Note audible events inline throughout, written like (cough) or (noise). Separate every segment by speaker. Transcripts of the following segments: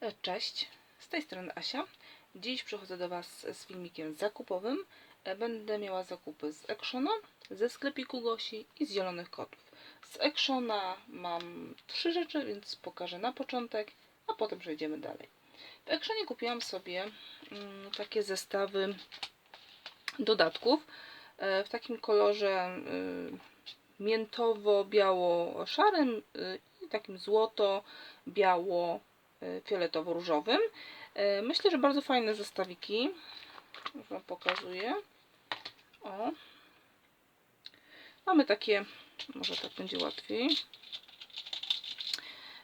Speaker 1: E, Cześć, z tej strony Asia. Dziś przychodzę do Was z filmikiem zakupowym. E, Będę miała zakupy z Actiona, ze sklepiku Gosi i z Zielonych Kotów. Z Actiona mam trzy rzeczy, więc pokażę na początek, a potem przejdziemy dalej. W Actionie kupiłam sobie mm, takie zestawy dodatków e, w takim kolorze y, miętowo-biało-szarym y, i takim złoto-biało fioletowo-różowym. E, Myślę, że bardzo fajne zestawiki. Już Wam pokazuję. O. Mamy takie, może tak będzie łatwiej.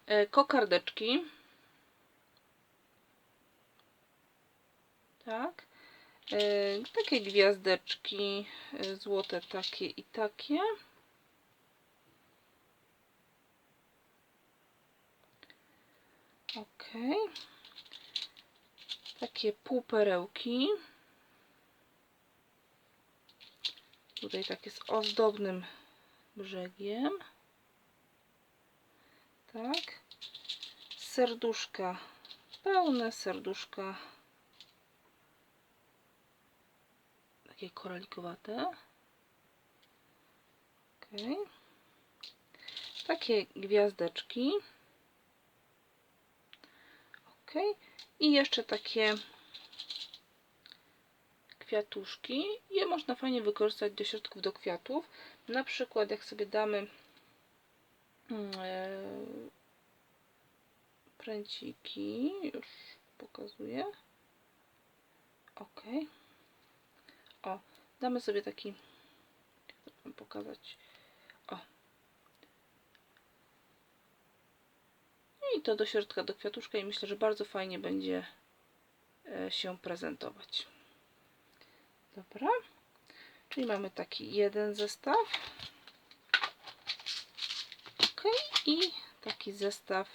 Speaker 1: E, Kokardeczki. Tak. Takie gwiazdeczki złote takie i takie. Ok. Takie półperełki. Tutaj takie z ozdobnym brzegiem. Tak. Serduszka. Pełne serduszka. Takie koralikowate. Ok. Takie gwiazdeczki. Ok. I jeszcze takie kwiatuszki. Je można fajnie wykorzystać do środków do kwiatów. Na przykład jak sobie damy mm, e, pręciki, już pokazuję. Ok. O, damy sobie taki, pokazać. O. I to do środka, do kwiatuszka i myślę, że bardzo fajnie będzie e, się prezentować. Dobra. Czyli mamy taki jeden zestaw. Ok. I taki zestaw.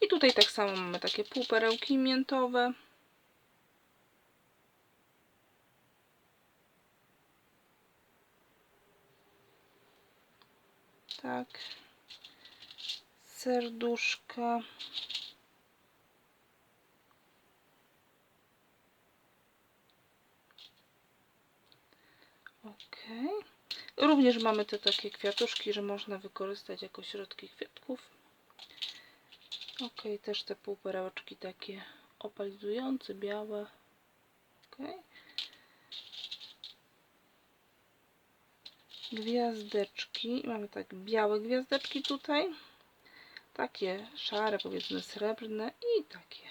Speaker 1: I tutaj tak samo mamy takie półperełki miętowe. Tak. Serduszka. Ok. Również mamy te takie kwiatuszki, że można wykorzystać jako środki kwiatków. Ok, też te półperełeczki takie opalizujące, białe. Ok. Gwiazdeczki. Mamy tak białe gwiazdeczki tutaj. Takie szare, powiedzmy srebrne i takie.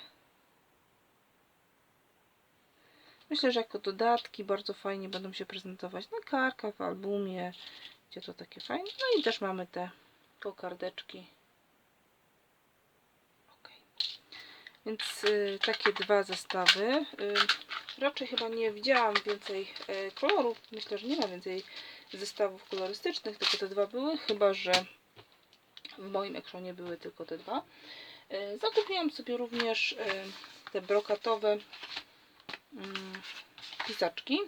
Speaker 1: Myślę, że jako dodatki bardzo fajnie będą się prezentować na karkach, w albumie, gdzie to takie fajne. No i też mamy te kokardeczki. Ok. Więc y, takie dwa zestawy. Y, raczej chyba nie widziałam więcej y, kolorów. Myślę, że nie ma więcej zestawów kolorystycznych, tylko te dwa były, chyba że w moim ekranie były tylko te dwa. Y, Zakupiłam sobie również y, te brokatowe mm, pisaczki.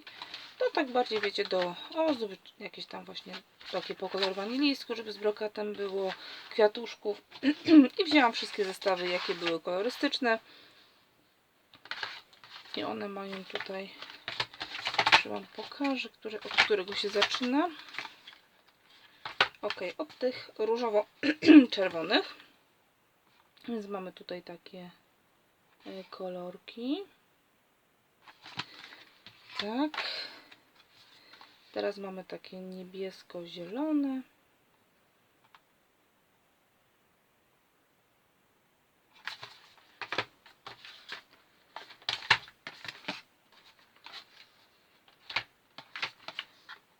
Speaker 1: To tak bardziej wiecie do ozdób, jakieś tam właśnie takie pokolorowanie listku, żeby z brokatem było, kwiatuszków. (clears throat) I wzięłam wszystkie zestawy, jakie były kolorystyczne. I one mają tutaj, że Wam pokażę, który, od którego się zaczyna. Ok, od tych różowo-czerwonych. (clears throat) Więc mamy tutaj takie e, kolorki. Tak. Teraz mamy takie niebiesko-zielone.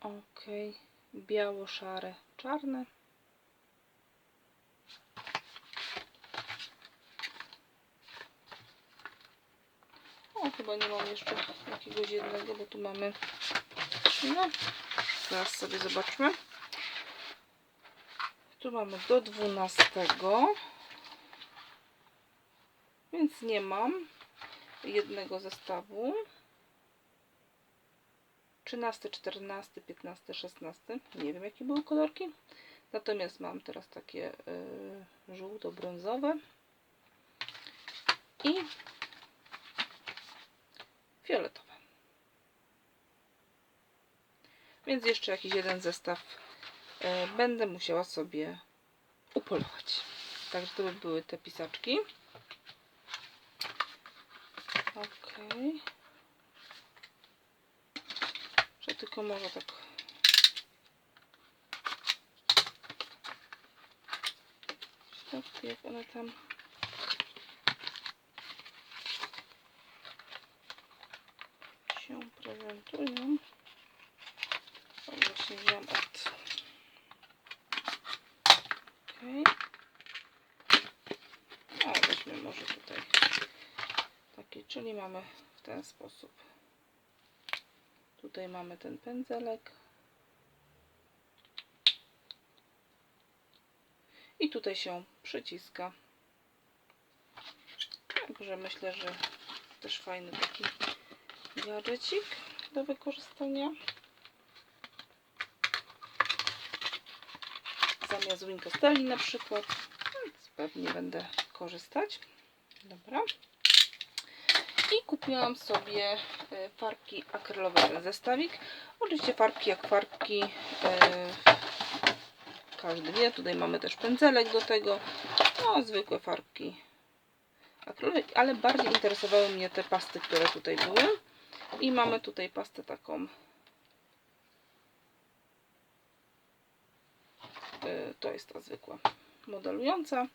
Speaker 1: Ok, biało-szare, czarne. O, chyba nie mam jeszcze jakiegoś jednego, bo tu mamy. No, zaraz sobie zobaczmy. Tu mamy do 12. Więc nie mam jednego zestawu. 13, 14, 15, 16. Nie wiem jakie były kolorki. Natomiast mam teraz takie y, żółto-brązowe i fioletowe. Więc jeszcze jakiś jeden zestaw e, będę musiała sobie upolować. Także to by były te pisaczki. Okej. Że tylko może tak. Tak, jak one tam. się prezentują. O, właśnie wziąłem od. O, weźmy może tutaj taki, czyli mamy w ten sposób. Tutaj mamy ten pędzelek. I tutaj się przyciska. Także myślę, że też fajny taki gadżecik do wykorzystania. Zamiast Wincostelli na przykład. Więc pewnie będę korzystać. Dobra. I kupiłam sobie e, farbki akrylowe, ten zestawik. Oczywiście farbki jak farbki. e, Każdy wie. Tutaj mamy też pędzelek do tego. No, zwykłe farbki akrylowe, ale bardziej interesowały mnie te pasty, które tutaj były. I mamy tutaj pastę taką. e, To jest ta zwykła modelująca.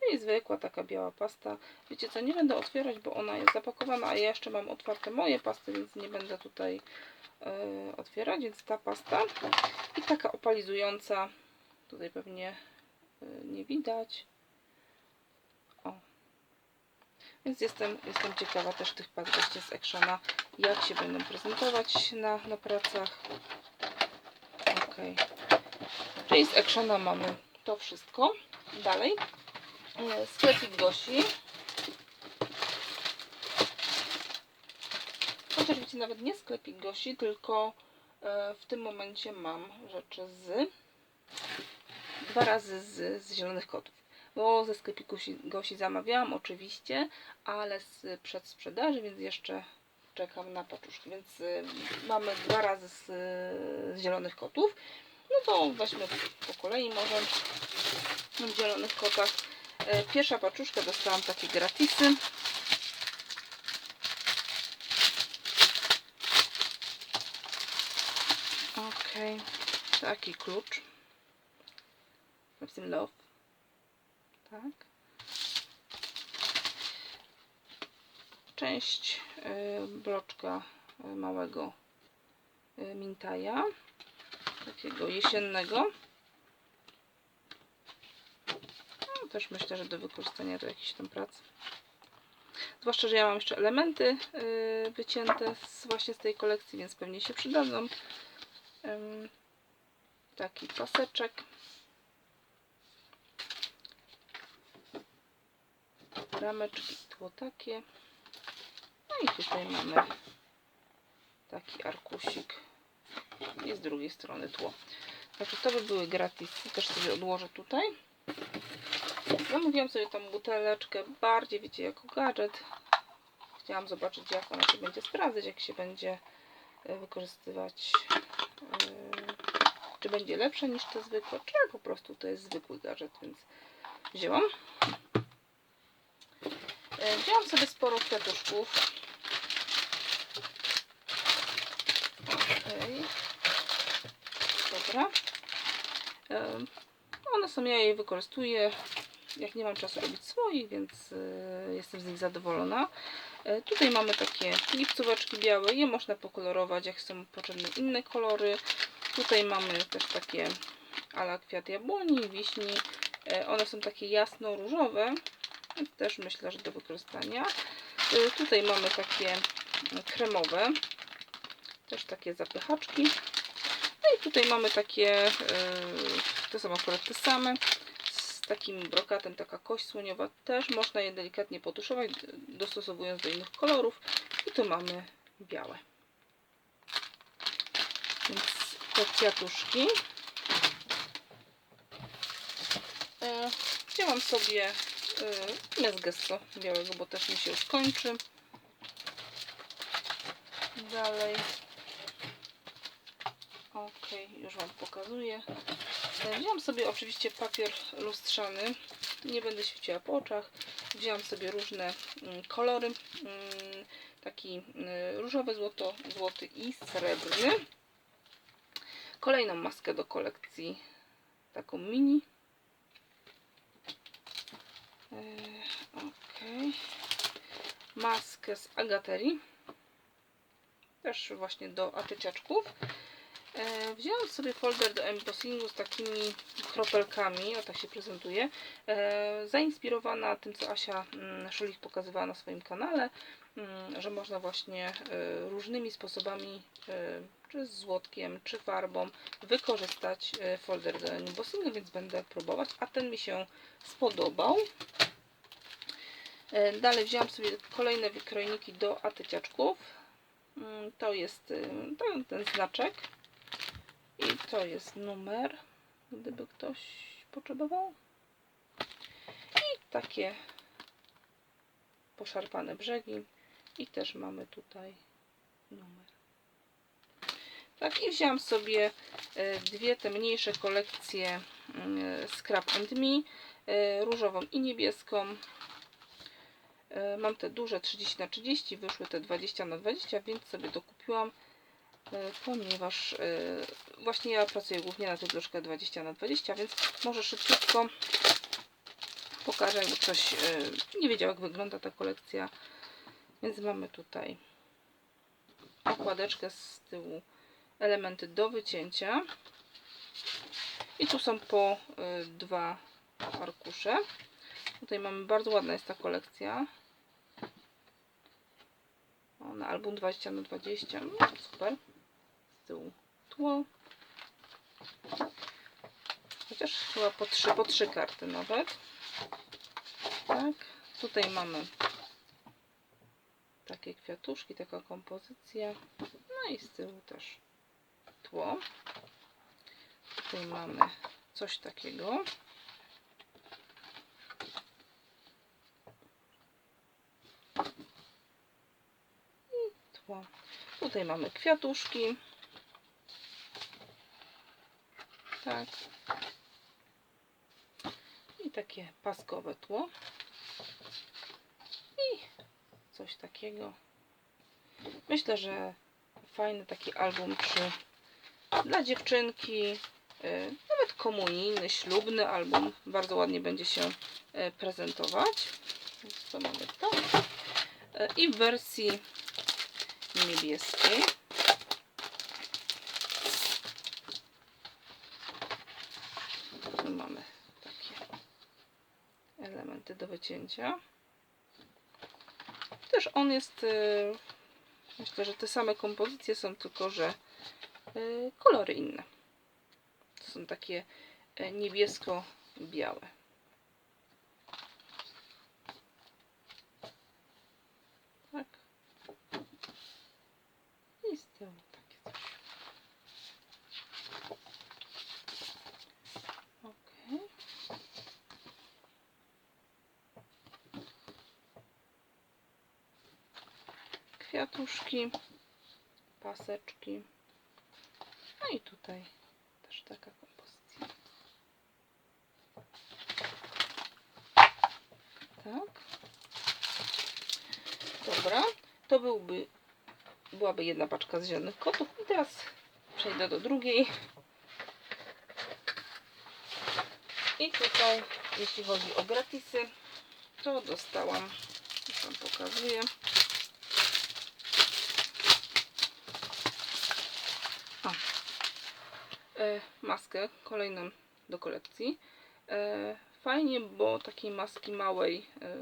Speaker 1: Czyli zwykła taka biała pasta. Wiecie co, nie będę otwierać, bo ona jest zapakowana, a ja jeszcze mam otwarte moje pasty, więc nie będę tutaj e, otwierać. Więc ta pasta i taka opalizująca. Tutaj pewnie e, nie widać. O. Więc jestem, jestem ciekawa też tych past właśnie z Actiona, jak się będą prezentować na, na pracach. Ok. Czyli z Actiona mamy to wszystko. Dalej. E, Sklepik Gosi. Chociaż wiecie, nawet nie sklepik Gosi, tylko e, w tym momencie mam rzeczy z dwa razy z, z zielonych kotów. Bo ze sklepiku Gosi- zamawiałam oczywiście, ale z przedsprzedaży, więc jeszcze czekam na paczuszki. Więc y, mamy dwa razy z, z zielonych kotów. No to weźmy po kolei może w zielonych kotach. E, Pierwsza paczuszka dostałam takie gratisy. Okej, taki klucz. Napisem love. Tak. Część y, bloczka y, małego mintaja. Takiego jesiennego. No, też myślę, że do wykorzystania do jakichś tam prac. Zwłaszcza, że ja mam jeszcze elementy y, wycięte z, właśnie z tej kolekcji, więc pewnie się przydadzą. Ym, taki paseczek. Rameczki, tło takie. No i tutaj mamy taki arkusik. I z drugiej strony tło. Także to by były gratisy. Też sobie odłożę tutaj. Zamówiłam sobie tą buteleczkę bardziej, wiecie, jako gadżet. Chciałam zobaczyć, jak ona się będzie sprawdzać, jak się będzie e, wykorzystywać. e, Czy będzie lepsza niż te zwykłe, czy po prostu to jest zwykły gadżet, więc wzięłam. E, Wzięłam sobie sporo kwiatuszków. Okej. Dobra. One są, ja je wykorzystuję jak nie mam czasu robić swoich, więc e, jestem z nich zadowolona. E, Tutaj mamy takie lipcóweczki białe, je można pokolorować, jak są potrzebne inne kolory. Tutaj mamy też takie ala kwiat jabłoni, wiśni. E, One są takie jasno-różowe, więc też myślę, że do wykorzystania. Tutaj mamy takie mm, kremowe, też takie zapychaczki. I tutaj mamy takie, e, to są akurat te same, z takim brokatem, taka kość słoniowa. Też można je delikatnie potuszować, dostosowując do innych kolorów. I tu mamy białe. Więc te kwiatuszki. E, Wzięłam sobie y, bez gesto białego, bo też mi się skończy. Dalej. Ok, już Wam pokazuję. E, Wziąłam sobie oczywiście papier lustrzany. Nie będę świeciła po oczach. Wziąłam sobie różne mm, kolory. Mm, Taki y, różowy, złoto, złoty i srebrny. Kolejną maskę do kolekcji. Taką mini. E, Ok. Maskę z agaterii. Też właśnie do atyciaczków. E, wzięłam sobie folder do embossingu z takimi kropelkami, o tak się prezentuje, e, zainspirowana tym, co Asia mm, Szulik pokazywała na swoim kanale, mm, że można właśnie e, różnymi sposobami, czy z złotkiem, czy farbą, wykorzystać folder do embossingu, więc będę próbować, a ten mi się spodobał. Dalej wzięłam sobie kolejne wykrojniki do atyciaczków. Mm, To jest ten, ten znaczek. To jest numer, gdyby ktoś potrzebował. I takie poszarpane brzegi. I też mamy tutaj numer. Tak, i wziąłam sobie e, dwie te mniejsze kolekcje mm, Scrap and Me, e, różową i niebieską. E, Mam te duże 30 na 30 wyszły te 20 na 20 więc sobie dokupiłam, ponieważ e, właśnie ja pracuję głównie na tej bloszkę 20 na 20 więc może szybciutko pokażę, jakby ktoś e, nie wiedział, jak wygląda ta kolekcja. Więc mamy tutaj okładeczkę z tyłu, elementy do wycięcia. I tu są po e, dwa arkusze. Tutaj mamy bardzo ładna jest ta kolekcja. O, na album 20 na 20 no, super. Tyłu tło. Chociaż chyba po trzy, po trzy karty nawet. Tak. Tutaj mamy takie kwiatuszki, taka kompozycja. No i z tyłu też tło. Tutaj mamy coś takiego. tło. Tutaj mamy kwiatuszki. Tak. I takie paskowe tło. I coś takiego. Myślę, że fajny taki album czy dla dziewczynki, y, nawet komunijny, ślubny album. Bardzo ładnie będzie się y, prezentować. Więc to mamy to. Y, I w wersji niebieskiej. Tu mamy takie wycięcia. Też on jest, y, myślę, że te same kompozycje są, tylko że y, kolory inne. To są takie y, niebiesko-białe. Tak. I z tyłu takie coś. Okej. Kwiatuszki, paseczki. No i tutaj też taka kompozycja. Tak. Dobra. To byłby byłaby jedna paczka z zielonych kotów. I teraz przejdę do drugiej. I tutaj, jeśli chodzi o gratisy, to dostałam, już Wam pokazuję. O. E, maskę, kolejną do kolekcji. E, fajnie, bo takiej maski małej, e,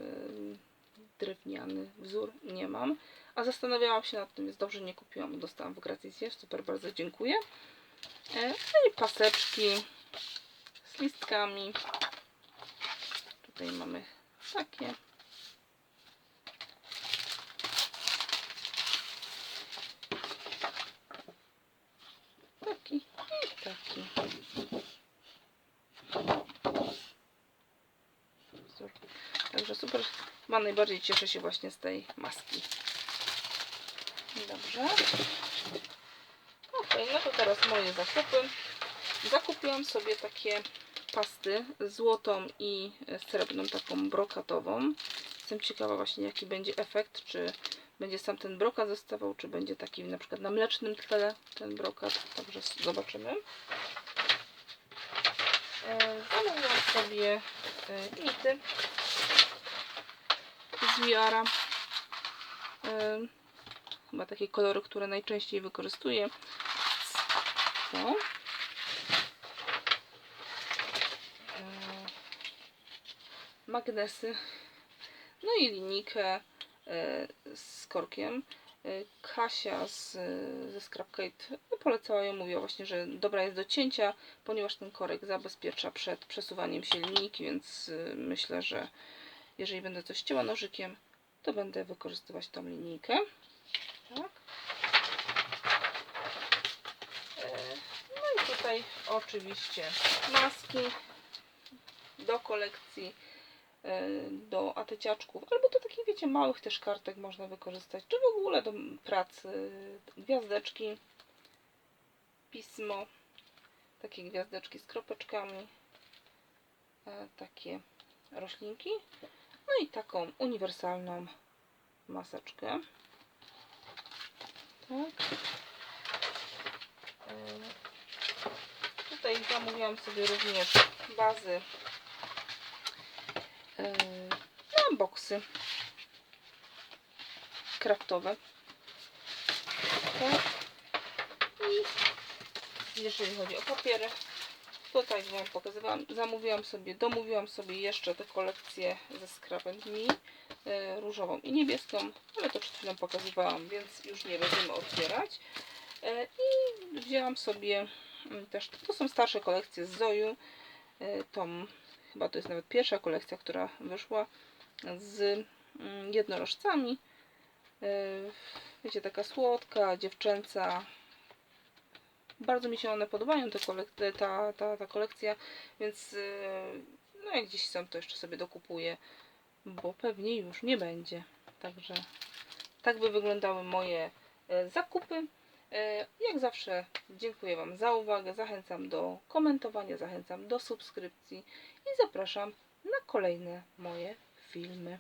Speaker 1: drewniany wzór nie mam. A zastanawiałam się nad tym, więc dobrze nie kupiłam. Dostałam w gratisie. Super, bardzo dziękuję. E, No i paseczki z listkami. Tutaj mamy takie. Taki i taki. super. Chyba najbardziej cieszę się właśnie z tej maski. Dobrze. Ok, no to teraz moje zakupy. Zakupiłam sobie takie pasty złotą i srebrną, taką brokatową. Jestem ciekawa właśnie jaki będzie efekt, czy będzie sam ten brokat zostawał, czy będzie taki na przykład na mlecznym tle ten brokat, także zobaczymy. E, Zamówiłam sobie e, nity E, Chyba takie kolory, które najczęściej wykorzystuję. Co? E, Magnesy. No i linijkę e, z korkiem. E, Kasia z, ze Scrapkate no, polecała ją, mówiła właśnie, że dobra jest do cięcia, ponieważ ten korek zabezpiecza przed przesuwaniem się linijki, więc y, myślę, że jeżeli będę coś cięła nożykiem, to będę wykorzystywać tą linijkę. Tak. E, No i tutaj oczywiście maski do kolekcji, e, do atyciaczków, albo do takich, wiecie, małych też kartek można wykorzystać, czy w ogóle do pracy, gwiazdeczki, pismo, takie gwiazdeczki z kropeczkami, e, takie roślinki, no i taką uniwersalną maseczkę. Tak. E, Tutaj zamówiłam sobie również bazy e, na boksy kraftowe. Tak. I jeżeli chodzi o papiery, tutaj Wam pokazywałam, zamówiłam sobie, domówiłam sobie jeszcze tę kolekcję ze Me, e, różową i niebieską, ale to przed chwilą pokazywałam, więc już nie będziemy otwierać. E, I wzięłam sobie mm, też, to są starsze kolekcje z Zoju, e, tą, chyba to jest nawet pierwsza kolekcja, która wyszła z mm, jednorożcami. E, Wiecie, taka słodka, dziewczęca, bardzo mi się one podobają, te kolek- ta, ta, ta kolekcja, więc yy, no jak gdzieś są, to jeszcze sobie dokupuję, bo pewnie już nie będzie. Także tak by wyglądały moje e, zakupy. E, Jak zawsze dziękuję Wam za uwagę, zachęcam do komentowania, zachęcam do subskrypcji i zapraszam na kolejne moje filmy.